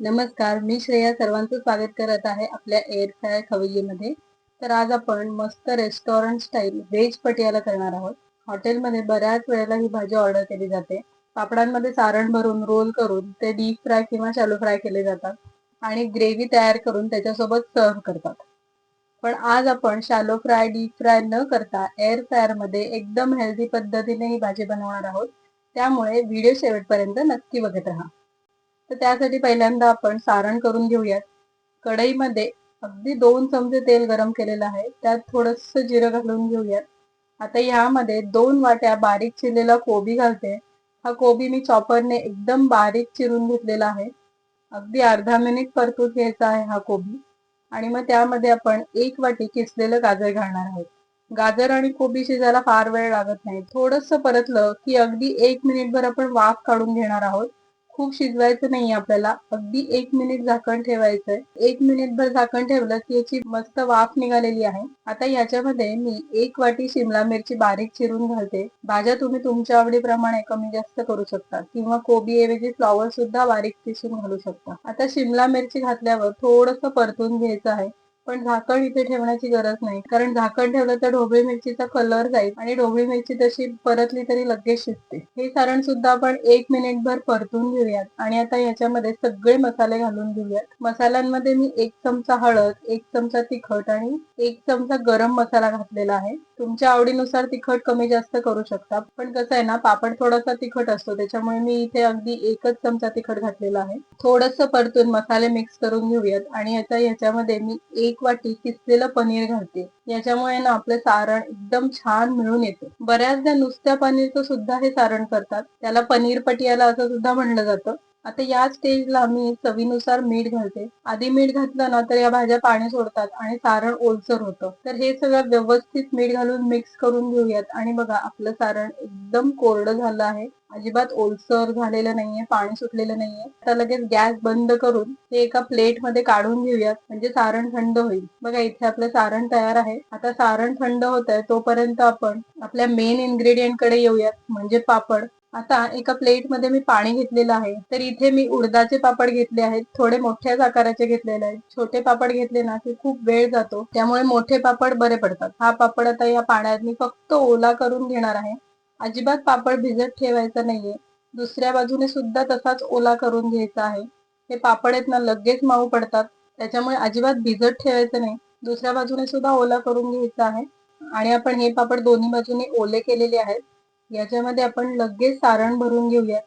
नमस्कार मी श्रेया सर्वांचं स्वागत करत आहे आपल्या एअर फ्राय खवय्येमध्ये. तर आज आपण मस्त रेस्टॉरंट स्टाईल व्हेज पटियाला करणार आहोत. हॉटेलमध्ये बऱ्याच वेळेला ही भाजी ऑर्डर केली जाते. पापडांमध्ये सारण भरून रोल करून ते डीप फ्राय किंवा शॅलो फ्राय केले जातात आणि ग्रेव्ही तयार करून त्याच्यासोबत सर्व करतात. पण आज आपण शॅलो फ्राय डीप फ्राय न करता एअर फ्रायरमध्ये एकदम हेल्दी पद्धतीने ही भाजी बनवणार आहोत. त्यामुळे व्हिडिओ शेवटपर्यंत नक्की बघत राहा. तर त्यासाठी पहिल्यांदा आपण सारण करून घेऊयात. कढईमध्ये अगदी दोन चमचे तेल गरम केलेलं आहे. त्यात थोडस जिरं घालून घेऊयात. आता यामध्ये दोन वाट्या बारीक चिरलेला कोबी घालते. हा कोबी मी चॉपरने एकदम बारीक चिरून घेतलेला आहे. अगदी अर्धा मिनिट परतून घ्यायचा आहे हा कोबी. आणि मग त्यामध्ये आपण एक वाटी किसलेलं गाजर घालणार आहोत. गाजर आणि कोबी शिजायला फार वेळ लागत नाही. थोडस परतलं की अगदी एक मिनिटभर आपण वाफ काढून घेणार आहोत. खूप शिजवायचं नाही आपल्याला. अगदी एक मिनिट झाकण ठेवायचंय. एक मिनिट भर झाकण ठेवलं की याची मस्त वाफ निघालेली आहे. आता याच्यामध्ये मी एक वाटी शिमला मिरची बारीक चिरून घालते. भाज्या तुम्ही तुमच्या आवडीप्रमाणे कमी जास्त करू शकता किंवा कोबी ऐवजी फ्लॉवर सुद्धा बारीक किसून घालू शकता. आता शिमला मिरची घातल्यावर थोडस परतून घ्यायचं आहे. पण झाकण इथे ठेवण्याची गरज नाही. कारण झाकण ठेवलं तर ढोबळी मिरचीचा कलर जाईल आणि ढोबळी मिरची तशी परतली तरी लगेच शिजते. हे सारण सुद्धा आपण एक मिनिट भर परतून घेऊयात. आणि आता याच्यामध्ये सगळे मसाले घालून घेऊयात. मसाल्यांमध्ये मी एक चमचा हळद एक चमचा तिखट आणि एक चमचा गरम मसाला घातलेला आहे. तुमच्या आवडीनुसार तिखट कमी जास्त करू शकता. पण कसं आहे ना पापड थोडासा तिखट असतो. त्याच्यामुळे मी इथे अगदी एकच चमचा तिखट घातलेला आहे. थोडस परतून मसाले मिक्स करून घेऊयात. आणि आता याच्यामध्ये मी एक वाटी किसलेलं पनीर घालते. याच्यामुळे ना आपलं सारण एकदम छान मिळून येते. बऱ्याचदा नुसत्या पनीरचं सुद्धा हे सारण करतात. त्याला पनीर पटियाला असं सुद्धा म्हणलं जातं. आता या स्टेजला मी चवीनुसार मीठ घालते. आधी मीठ घातलं ना तर या भाज्या पाणी सोडतात आणि सारण ओलसर होतं. तर हे सगळं व्यवस्थित मीठ घालून मिक्स करून घेऊयात. आणि बघा आपलं सारण एकदम कोरडं झालं आहे. अजिबात ओलसर झालेलं नाहीये पाणी सुटलेलं नाहीये. आता लगेच गॅस बंद करून हे एका प्लेटमध्ये काढून घेऊयात म्हणजे सारण थंड होईल. बघा इथे आपलं सारण तयार आहे. आता सारण थंड होत आहे तोपर्यंत आपण आपल्या मेन इन्ग्रेडियंटकडे येऊयात म्हणजे पापड. आता एका प्लेटमध्ये मी पाणी घेतलेलं आहे. तर इथे मी उडदाचे पापड घेतले आहेत थोडे मोठ्याच आकाराचे घेतलेले आहेत. छोटे पापड घेतले ना की खूप वेळ जातो. त्यामुळे मोठे पापड बरे पडतात. हा पापड आता या पाण्यात मी फक्त ओला करून घेणार आहे. अजिबात पापड भिजत ठेवायचा नाहीये. दुसऱ्या बाजूने सुद्धा तसाच ओला करून घ्यायचा आहे. हे पापड आहेत ना लगेच माऊ पडतात. त्याच्यामुळे अजिबात भिजत ठेवायचं नाही. दुसऱ्या बाजूने सुद्धा ओला करून घ्यायचा आहे. आणि आपण हे पापड दोन्ही बाजूने ओले केलेले आहेत. याच्यामध्ये आपण लगेच सारण भरून घेऊया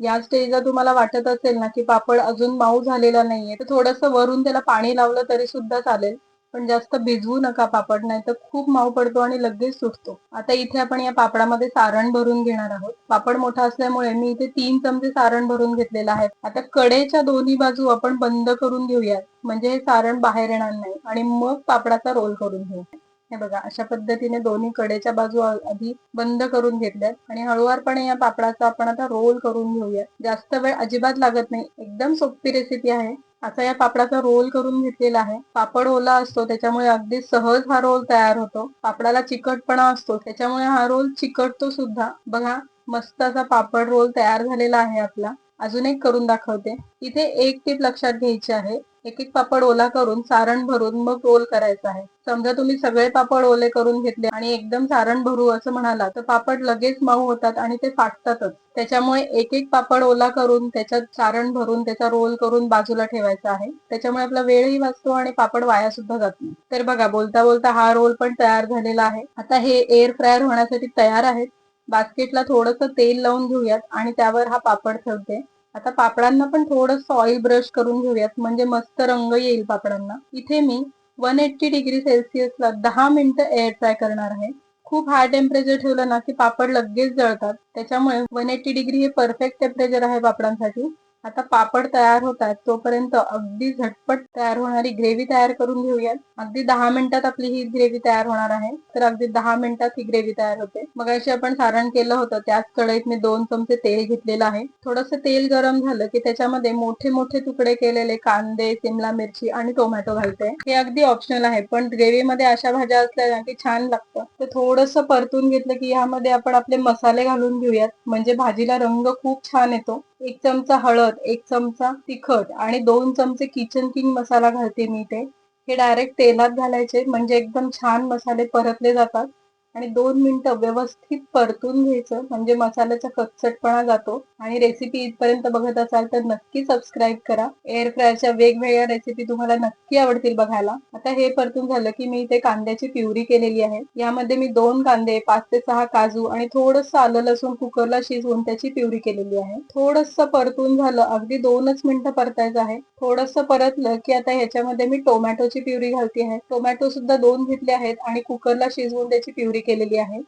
या स्टेजला तुम्हाला वाटत असेल ना की पापड अजून माऊ झालेला नाहीये. तर थोडस वरून त्याला पाणी लावलं तरी सुद्धा चालेल. पण जास्त भिजवू नका पापड नाही तर खूप माऊ पडतो आणि लगेच सुटतो. आता इथे आपण या पापडामध्ये सारण भरून घेणार आहोत. पापड मोठा असल्यामुळे मी इथे तीन चमचे सारण भरून घेतलेलं आहे. आता कडेच्या दोन्ही बाजू आपण बंद करून घेऊयात. म्हणजे हे सारण बाहेर येणार नाही. आणि मग पापडाचा रोल करून घेऊ. हे बघा अशा पद्धतीने दोन्ही कडेच्या बाजू आधी बंद करून घेतल्यात. आणि हळूवारपणे या पापडाचा आपण आता रोल करून घेऊया जास्त वेळ अजिबात लागत नाही. एकदम सोपी रेसिपी आहे. असा या पापडाचा रोल करून घेतलेला आहे. पापड ओला असतो त्याच्यामुळे अगदी सहज हा रोल तयार होतो. पापडाला चिकटपणा असतो त्याच्यामुळे हा रोल चिकटतो सुद्धा. बघा मस्त असा पापड रोल तयार झालेला आहे आपला. अजून एक करून दाखवते. इथे एक टीप लक्षात घ्यायची आहे. एक एक पापड ओला करून सारण भरून मग रोल करायचा आहे. समजा तुम्ही सगळे पापड ओले करून घेतले आणि एकदम सारण भरू असं म्हणाला तर पापड लगेच माऊ होतात आणि ते फाटतातच. त्याच्यामुळे एक एक पापड ओला करून त्याच्यात सारण भरून त्याचा रोल करून बाजूला ठेवायचा आहे. त्याच्यामुळे आपला वेळही वाचतो आणि पापड वाया सुद्धा जात नाही. तर बघा बोलता बोलता हा रोल पण तयार झालेला आहे. आता हे एअर फ्रायर होण्यासाठी तयार आहेत. बास्केटला थोडस तेल लावून घेऊयात आणि त्यावर हा पापड ठेवते. आता पापडांना पण थोडस ऑइल ब्रश करून घेऊयात. म्हणजे मस्त रंग येईल पापडांना. इथे मी वन एट्टी डिग्री सेल्सिअसला दहा मिनिटं एअर फ्राय करणार आहे. खूप हाय टेम्परेचर ठेवलं ना की पापड लगेच जळतात. त्याच्यामुळे वन एट्टी डिग्री हे परफेक्ट टेम्परेचर आहे पापडांसाठी. आता पापड तयार होत आहेत तोपर्यंत अगदी झटपट तयार होणारी ग्रेव्ही तयार करून घेऊयात. अगदी दहा मिनिटात आपली ही ग्रेव्ही तयार होणार आहे. तर अगदी दहा मिनिटात ही ग्रेव्ही तयार होते. मग अशी आपण सारण केलं होतं त्याच कढईत मी दोन चमचे तेल घेतलेलं आहे. थोडस तेल गरम झालं की त्याच्यामध्ये मोठे मोठे तुकडे केलेले कांदे सिमला मिरची आणि टोमॅटो घालते. हे अगदी ऑप्शनल आहे पण ग्रेव्हीमध्ये अशा भाज्या असल्या की छान लागतं. तर थोडस परतून घेतलं की यामध्ये आपण आपले मसाले घालून घेऊयात. म्हणजे भाजीला रंग खूप छान येतो. एक चमचा हळद एक चमचा तिखट आणि दोन चमचे किचन किंग मसाला घालते मी ते. हे डायरेक्ट तेलात घालायचे म्हणजे एकदम छान मसाले परतले जातात. आणि दोन मिनिटं व्यवस्थित परतून घ्यायचं. म्हणजे मसाल्याचा कच्चटपणा जातो. आणि रेसिपी इथपर्यंत बघत असाल तर नक्की सबस्क्राईब करा. एअर फ्रायरच्या वेगवेगळ्या रेसिपी तुम्हाला नक्की आवडतील बघायला. आता हे परतून झालं की मी इथे कांद्याची प्युरी केलेली आहे. यामध्ये मी दोन कांदे पाच ते सहा काजू आणि थोडस आलं लसूण कुकरला शिजवून त्याची प्युरी केलेली आहे. थोडस परतून झालं अगदी दोनच मिनिटं परतायचं आहे. थोडस परतलं की आता ह्याच्यामध्ये मी टोमॅटोची प्युरी घालते आहे. टोमॅटो सुद्धा दोन घेतले आहेत आणि कुकरला शिजवून त्याची प्युरी केलेली आहे.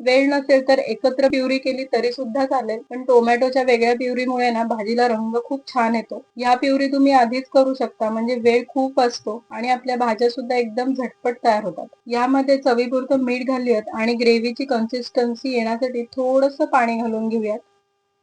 वेळ नसेल तर एकत्र प्युरी केली तरी सुद्धा चालेल. पण टोमॅटोच्या वेगळ्या प्युरीमुळे ना भाजीला रंग खूप छान येतो. या प्युरी तुम्ही आधीच करू शकता. म्हणजे वेळ खूप असतो आणि आपल्या भाज्या सुद्धा एकदम झटपट तयार होतात. यामध्ये चवीपुरतं मीठ घालूयात आणि ग्रेव्हीची कन्सिस्टन्सी येण्यासाठी थोडस पाणी घालून घेऊयात.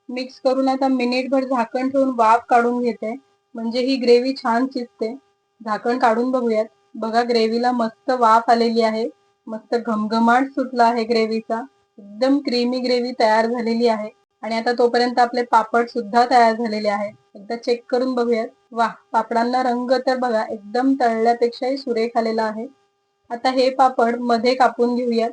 मिक्स करून आता मिनिटभर झाकण ठेवून वाफ काढून घेते. म्हणजे ही ग्रेव्ही छान शिजते झाकण काढून बघूयात. बघा ग्रेव्हीला मस्त वाफ आलेली आहे. मस्त घमघमाट सुटला आहे ग्रेव्हीचा. एकदम क्रीमी ग्रेव्ही तयार झालेली आहे. आणि आता तोपर्यंत आपले पापड सुद्धा तयार झालेले आहेत. एकदा चेक करून बघूयात. वा पापडांना रंग तर बघा एकदम तळल्यापेक्षाही सुरेख आलेला आहे. आता हे पापडमध्ये कापून घेऊयात.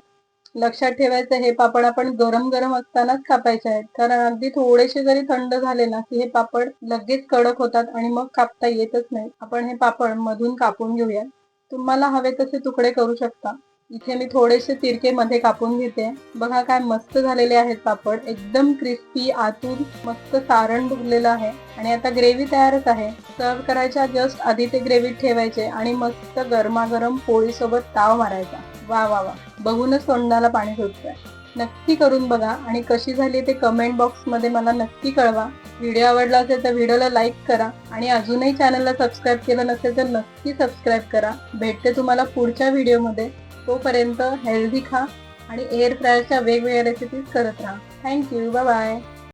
लक्षात ठेवायचं हे पापड आपण गरम गरम असतानाच कापायचे आहेत. कारण अगदी थोडेसे जरी थंड झाले ना की हे पापड लगेच कडक होतात आणि मग कापता येतच नाही आपण हे पापड मधून कापून घेऊयात. तुम्हाला हवे तसे तुकडे करू शकता. इथे मी थोडेसे तिरके मध्ये कापून घेते. बघा काय मस्त झालेले आहेत पापड. एकदम क्रिस्पी आतून मस्त सारण भरलेलं आहे. आणि आता ग्रेव्ही तयारच आहे. सर्व करायच्या जस्ट आधी ते ग्रेव्हीत ठेवायचे आणि मस्त गरमागरम पोळीसोबत ताव मारायचा. वा वा वा. बघूनच तोंडाला पाणी सुटतंय. नक्की करून बघा आणि कशी झाली ते कमेंट बॉक्समध्ये मला नक्की कळवा. व्हिडिओ आवडला असेल तर व्हिडिओला लाईक करा आणि अजूनही चॅनलला सबस्क्राईब केलं नसेल तर नक्की सबस्क्राईब करा. भेटते तुम्हाला पुढच्या व्हिडिओमध्ये तोपर्यंत हेल्दी खा आणि एअर फ्रायरच्या वेगवेगळ्या रेसिपीज करत राहा. Thank you bye bye